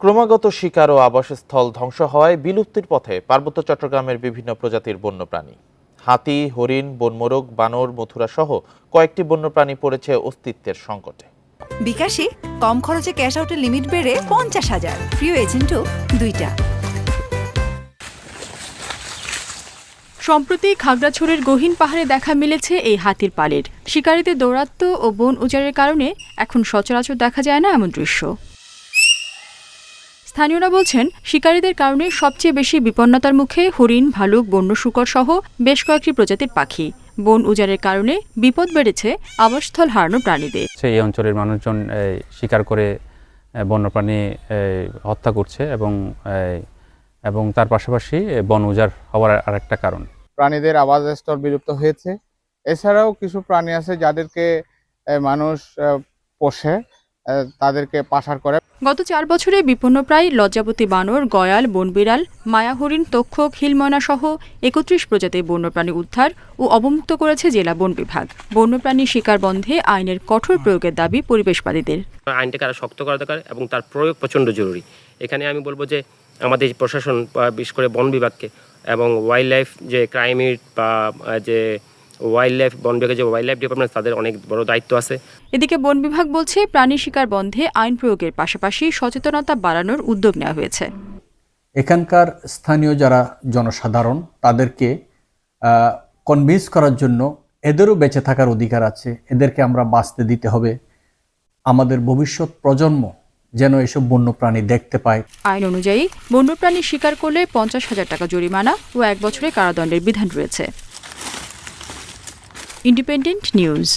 ক্রমাগত শিকার ও আবাসস্থল ধ্বংস হওয়ায় বিলুপ্তির পথে পার্বত্য চট্টগ্রামের বিভিন্ন প্রজাতির বন্যপ্রাণী। হাতি হরিণ বনমোরগ বানর মথুরা সহ কয়েকটি বন্যপ্রাণী পড়েছে অস্তিত্বের সংকটে। বিকাশে কম খরচে ক্যাশ আউটের লিমিট বেড়ে পঞ্চাশ হাজার। প্রিয় এজেন্টও দুইটা। সম্প্রতি খাগড়াছড়ির গহীন পাহাড়ে দেখা মিলেছে এই হাতির পালের। শিকারীদের দৌরাত্ম্য ও বন উজাড়ের কারণে এখন সচরাচর দেখা যায় না এমন দৃশ্য। স্থানীয়রা বলছেন শিকারীদের কারণে সবচেয়ে বেশি বিপন্নতার মুখে হরিণ ভালুক বন্য শুকর সহ বেশ কয়েকটি প্রজাতির পাখি। বন উজাড়ের কারণে বিপদ বেড়েছে আবাসস্থল হারানো প্রাণীদের। এই অঞ্চলের মানুষজন এই, শিকার করে বন্যপ্রাণী হত্যা করছে এবং এবং তার পাশাপাশি বন উজাড় হওয়ার আরেকটা কারণ। প্রাণীদের আবাসস্থল বিলুপ্ত হয়েছে। এছাড়াও কিছু প্রাণী আছে যাদেরকে মানুষ পোষে তাদেরকে পাচার করে। গত চার বছরে বিপন্নপ্রায় লজ্জাবতী বানর, গয়াল, বনবিড়াল মায়া হরিণ তক্ষক হিলময়না সহ একত্রিশ প্রজাতির বন্যপ্রাণী উদ্ধার ও অবমুক্ত করেছে জেলা বন বিভাগ। বন্যপ্রাণী শিকার বন্ধে আইনের কঠোর প্রয়োগের দাবি পরিবেশবাদীদের। আইনটাকে আরও শক্ত করা দরকার এবং তার প্রয়োগ প্রচণ্ড জরুরি। এখানে আমি বলব যে আমাদের প্রশাসন বিশেষ করে বন বিভাগকে এবং ওয়াইল্ড লাইফ যে ক্রাইম বা, যে ওয়াইল্ড লাইফ বন বিভাগের যে ওয়াইল্ড লাইফ ডিপার্টমেন্ট তাদের অনেক বড় দায়িত্ব আছে। এদিকে বন বিভাগ বলছে প্রাণী শিকার বন্ধে আইন প্রয়োগের পাশাপাশি সচেতনতা বাড়ানোর উদ্যোগ নেওয়া হয়েছে। এখানকার স্থানীয় যারা জনসাধারণ তাদেরকে কনভিন্স করার জন্য এদেরও বেঁচে থাকার অধিকার আছে। এদেরকে আমরা বাঁচতে দিতে হবে। আমাদের ভবিষ্যৎ প্রজন্ম যেন এসব বন্যপ্রাণী দেখতে পায়। আইন অনুযায়ী বন্যপ্রাণী শিকার করলে পঞ্চাশ হাজার টাকা জরিমানা ও এক বছরের কারাদণ্ডের বিধান রয়েছে। Independent news